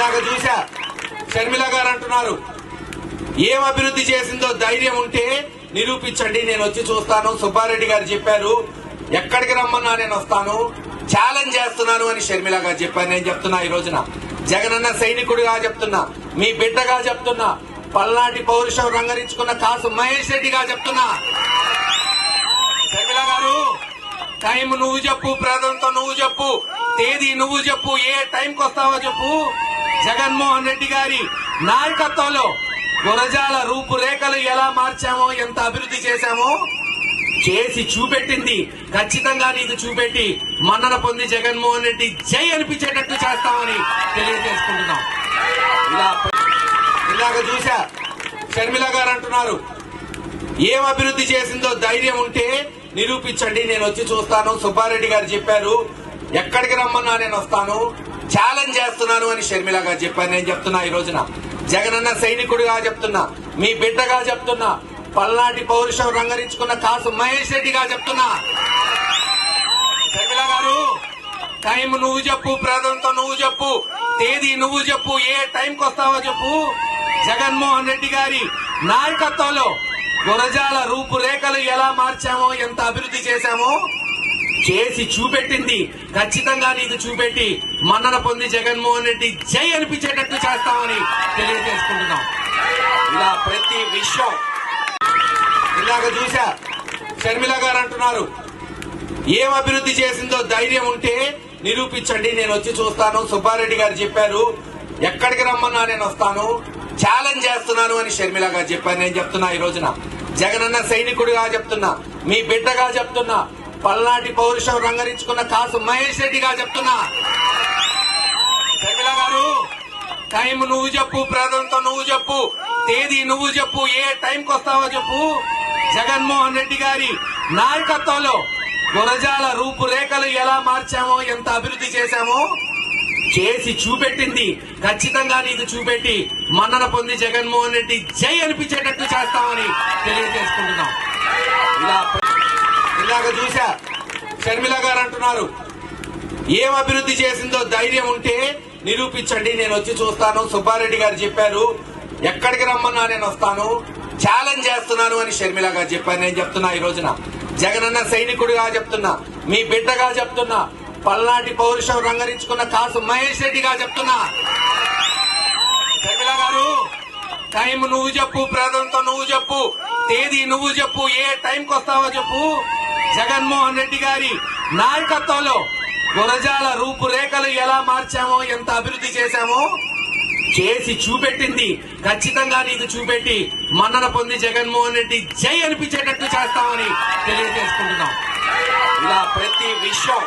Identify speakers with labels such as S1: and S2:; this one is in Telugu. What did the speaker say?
S1: ఇందాక చూసా షర్మిల గారు అంటున్నారు ఏం అభివృద్ధి చేసిందో ధైర్యం ఉంటే నిరూపించండి నేను వచ్చి చూస్తాను. సుబ్బారెడ్డి గారు చెప్పారు ఎక్కడికి రమ్మన్నా నేను వస్తాను ఛాలెంజ్ చేస్తున్నాను అని షర్మిల గారు చెప్పారు. నేను చెప్తున్నా ఈ రోజున. జగనన్న సైనికుడిగా చెప్తున్నా మీ బిడ్డగా చెప్తున్నా పల్నాటి పౌరుషం రంగరించుకున్న కాసు మహేష్ రెడ్డిగా చెప్తున్నా. షర్మిల గారు టైం నువ్వు చెప్పు ప్రాంతంతో నువ్వు చెప్పు తేదీ నువ్వు చెప్పు ఏ టైంకి వస్తావో చెప్పు. జగన్మోహన్ రెడ్డి గారి నాయకత్వంలో గురజాల రూపురేఖలు ఎలా మార్చామో ఎంత అభివృద్ధి చేశామో చేసి చూపెట్టింది. ఖచ్చితంగా నీకు చూపెట్టి మన్నన పొంది జగన్మోహన్ రెడ్డి జై అనిపించేటట్టు చేస్తామని తెలియజేసుకుంటున్నాం. ఇలా ఇలాగ చూసా షర్మిల గారు అంటున్నారు ఏం అభివృద్ధి చేసిందో ధైర్యం ఉంటే నిరూపించండి. నేను వచ్చి చూస్తాను. సుబ్బారెడ్డి గారు చెప్పారు ఎక్కడికి రమ్మన్నా నేను వస్తాను. ఛాలెంజ్ చేస్తున్నాను అని షర్మిల గారు చెప్పారు. నేను చెప్తున్నా ఈ రోజున. జగనన్న సైనికుడిగా చెప్తున్నా. మీ బిడ్డగా చెప్తున్నా. పల్నాటి పౌరుషం రంగరించుకున్న కాసు మహేష్ రెడ్డిగా చెప్తున్నా. షర్మిల గారు టైం నువ్వు చెప్పు ప్రాంతంతో నువ్వు చెప్పు తేదీ నువ్వు చెప్పు ఏ టైంకి వస్తావో చెప్పు. జగన్మోహన్ రెడ్డి గారి నాయకత్వంలో గురజాల రూపురేఖలు ఎలా మార్చామో ఎంత అభివృద్ధి చేశామో చేసి చూపెట్టింది. ఖచ్చితంగా నీకు చూపెట్టి మన్నన పొంది జగన్మోహన్ రెడ్డి జై అనిపించేటట్టు చేస్తామని తెలియజేసుకుంటున్నాం. ఇలా ప్రతి విషయం ఇందాక చూసా షర్మిల గారు అంటున్నారు ఏం అభివృద్ధి చేసిందో ధైర్యం ఉంటే నిరూపించండి. నేను వచ్చి చూస్తాను. సుబ్బారెడ్డి గారు చెప్పారు ఎక్కడికి రమ్మన్నా నేను వస్తాను. ఛాలెంజ్ చేస్తున్నాను అని షర్మిల గారు చెప్పారు. నేను చెప్తున్నా ఈ రోజున. జగనన్న సైనికుడిగా చెప్తున్నా. మీ బిడ్డగా చెప్తున్నా. పల్నాటి పౌరుషం రంగరించుకున్న కాసు మహేష్ రెడ్డిగా చెప్తున్నా. ప్రజల గారు టైం నువ్వు చెప్పు ప్రాంతంతో నువ్వు చెప్పు తేదీ నువ్వు చెప్పు ఏ టైంకి వస్తావో చెప్పు. జగన్మోహన్ రెడ్డి గారి నాయకత్వంలో గురజాల రూపురేఖలు ఎలా మార్చామో ఎంత అభివృద్ధి చేశామో చేసి చూపెట్టింది. ఖచ్చితంగా నీకు చూపెట్టి మన్నన పొంది జగన్మోహన్ రెడ్డి జై అనిపించేటట్టు చేస్తామని తెలియజేసుకుంటున్నాం. ఇలా ఇందాక చూసా షర్మిల గారు అంటున్నారు ఏం అభివృద్ధి చేసిందో ధైర్యం ఉంటే నిరూపించండి నేను వచ్చి చూస్తాను. సుబ్బారెడ్డి గారు చెప్పారు ఎక్కడికి రమ్మన్నా నేను వస్తాను ఛాలెంజ్ చేస్తున్నాను అని షర్మిల గారు చెప్పారు. నేను చెప్తున్నా ఈ రోజున. జగనన్న సైనికుడిగా చెప్తున్నా మీ బిడ్డగా చెప్తున్నా పల్నాటి పౌరుషం రంగరించుకున్న కాసు మహేష్ రెడ్డిగా చెప్తున్నా. షర్మిల గారు టైం నువ్వు చెప్పు ప్రాంతంతో నువ్వు చెప్పు తేదీ నువ్వు చెప్పు ఏ టైంకి వస్తావో చెప్పు. జగన్మోహన్ రెడ్డి గారి నాయకత్వంలో గురజాల రూపురేఖలు ఎలా మార్చామో ఎంత అభివృద్ధి చేశామో చేసి చూపెట్టింది. ఖచ్చితంగా నీకు చూపెట్టి మన్నన పొంది జగన్మోహన్ రెడ్డి జై అనిపించేటట్టు చేస్తామని తెలియజేసుకుంటున్నాం. ఇలా ప్రతి విషయం